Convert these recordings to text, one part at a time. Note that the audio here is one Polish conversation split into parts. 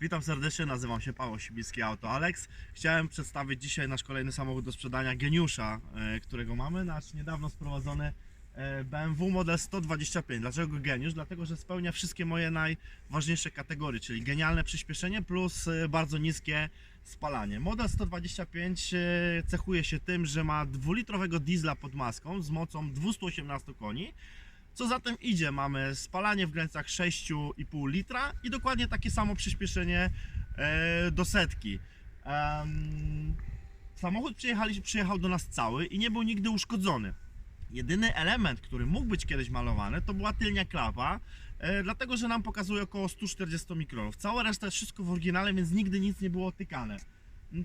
Witam serdecznie, nazywam się Paweł Sibiski Auto Alex. Chciałem przedstawić dzisiaj nasz kolejny samochód do sprzedania Geniusza, e, którego mamy, nasz niedawno sprowadzony e, BMW model 125. Dlaczego Geniusz? Dlatego, że spełnia wszystkie moje najważniejsze kategorie, czyli genialne przyspieszenie plus e, bardzo niskie spalanie. Model 125 e, cechuje się tym, że ma dwulitrowego diesla pod maską z mocą 218 koni. Co za tym idzie, mamy spalanie w granicach 6,5 litra i dokładnie takie samo przyspieszenie e, do setki. Samochód przyjechał do nas cały i nie był nigdy uszkodzony. Jedyny element, który mógł być kiedyś malowany, to była tylnia klapa, e, dlatego że nam pokazuje około 140 mikronów. Cała reszta wszystko w oryginale, więc nigdy nic nie było tykane.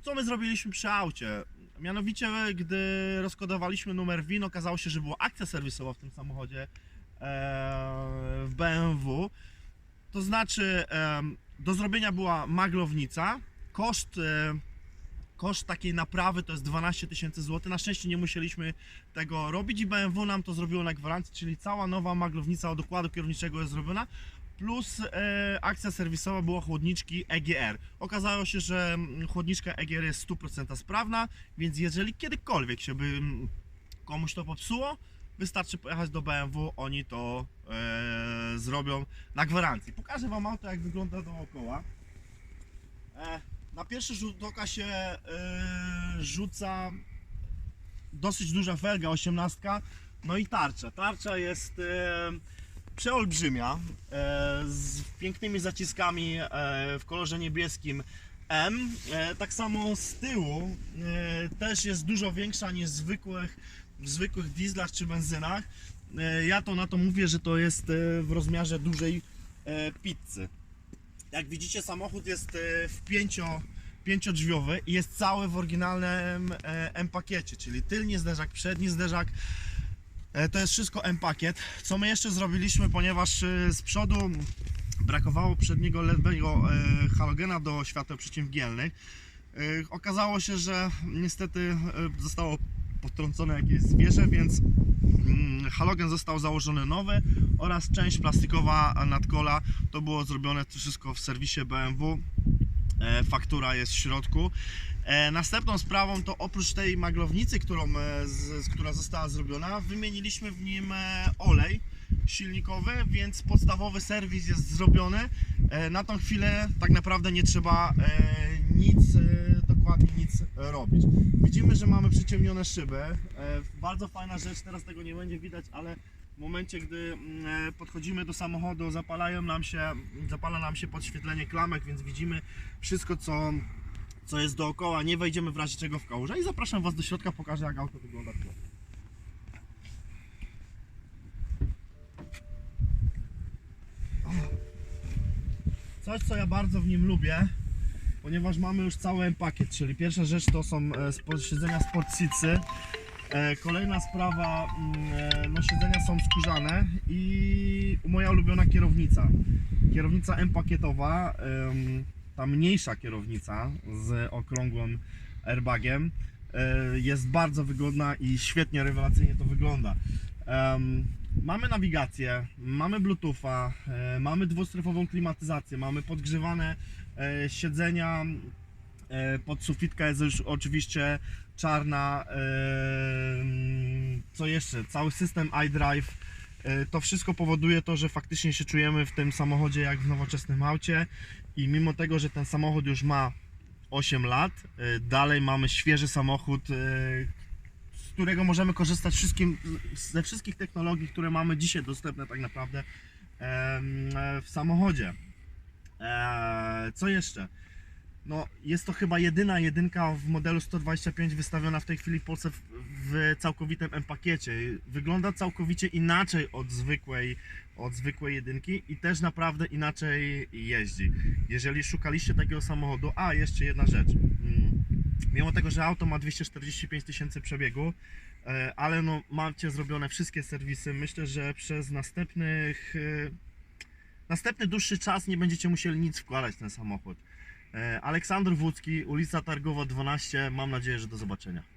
Co my zrobiliśmy przy aucie? Mianowicie, gdy rozkodowaliśmy numer WIN, okazało się, że była akcja serwisowa w tym samochodzie w BMW. To znaczy, do zrobienia była maglownica. Koszt, e, koszt takiej naprawy to jest 12 tysięcy złotych. Na szczęście nie musieliśmy tego robić i BMW nam to zrobiło na gwarancji, czyli cała nowa maglownica od układu kierowniczego jest zrobiona. Plus e, akcja serwisowa była chłodniczki EGR. Okazało się, że chłodniczka EGR jest 100% sprawna, więc jeżeli kiedykolwiek się by komuś to popsuło, wystarczy pojechać do BMW, oni to e, zrobią na gwarancji. Pokażę Wam auto, jak wygląda dookoła. E, na pierwszy rzut oka się e, rzuca dosyć duża felga, 18, no i tarcza. Tarcza jest e, przeolbrzymia, e, z pięknymi zaciskami e, w kolorze niebieskim M. E, tak samo z tyłu e, też jest dużo większa niż zwykłych, w zwykłych dieslach czy benzynach. E, ja to na to mówię, że to jest e, w rozmiarze dużej e, pizzy. Jak widzicie samochód jest w pięcio, pięciodrzwiowy i jest cały w oryginalnym M-pakiecie, czyli tylny zderzak, przedni zderzak, To jest wszystko M-pakiet. Co my jeszcze zrobiliśmy, ponieważ z przodu brakowało przedniego lewego halogena do świateł przeciwmgielnych. E, Okazało się, że niestety zostało potrącone jakieś zwierzę, więc mm, halogen został założony nowy oraz część plastikowa nadkola. To było zrobione wszystko w serwisie BMW. E, Faktura jest w środku. E, Następną sprawą to oprócz tej maglownicy, którą, e, z, która została zrobiona, wymieniliśmy w nim olej silnikowy, więc podstawowy serwis jest zrobiony. Na tą chwilę tak naprawdę nie trzeba nic, dokładnie nic robić. Widzimy, że mamy przyciemnione szyby. E, Bardzo fajna rzecz, teraz tego nie będzie widać, ale w momencie, gdy mm, e, podchodzimy do samochodu, zapalają nam się, zapala nam się podświetlenie klamek, więc widzimy wszystko, co, co jest dookoła. Nie wejdziemy w razie czego w kałużę i zapraszam Was do środka, pokażę jak auto wygląda. Coś, co ja bardzo w nim lubię, ponieważ mamy już cały pakiet, czyli pierwsza rzecz to są e, siedzenia sportsicy. E, Kolejna sprawa, mm, e, no siedzenia są skórzane i moja ulubiona kierownica. Kierownica M-pakietowa, ta mniejsza kierownica z okrągłym airbagiem jest bardzo wygodna i świetnie, rewelacyjnie to wygląda. Mamy nawigację, mamy Bluetootha, mamy dwustrefową klimatyzację, mamy podgrzewane siedzenia, e, podsufitka jest już oczywiście czarna. e, Co jeszcze? Cały system iDrive. e, To wszystko powoduje to, że faktycznie się czujemy w tym samochodzie jak w nowoczesnym aucie i mimo tego, że ten samochód już ma 8 lat, e, dalej mamy świeży samochód, e, z którego możemy korzystać wszystkim, ze wszystkich technologii, które mamy dzisiaj dostępne tak naprawdę e, w samochodzie. Co jeszcze? No, jest to chyba jedyna jedynka w modelu 125 wystawiona w tej chwili w Polsce w, w całkowitym M-pakiecie. Wygląda całkowicie inaczej od zwykłej, od zwykłej jedynki i też naprawdę inaczej jeździ. Jeżeli szukaliście takiego samochodu, a jeszcze jedna rzecz. Mm, Mimo tego, że auto ma 245 tysięcy przebiegu, e, ale no, macie zrobione wszystkie serwisy, myślę, że przez następnych e, następny dłuższy czas nie będziecie musieli nic wkładać w ten samochód. E, Aleksander Wódzki, ulica Targowa 12. Mam nadzieję, że do zobaczenia.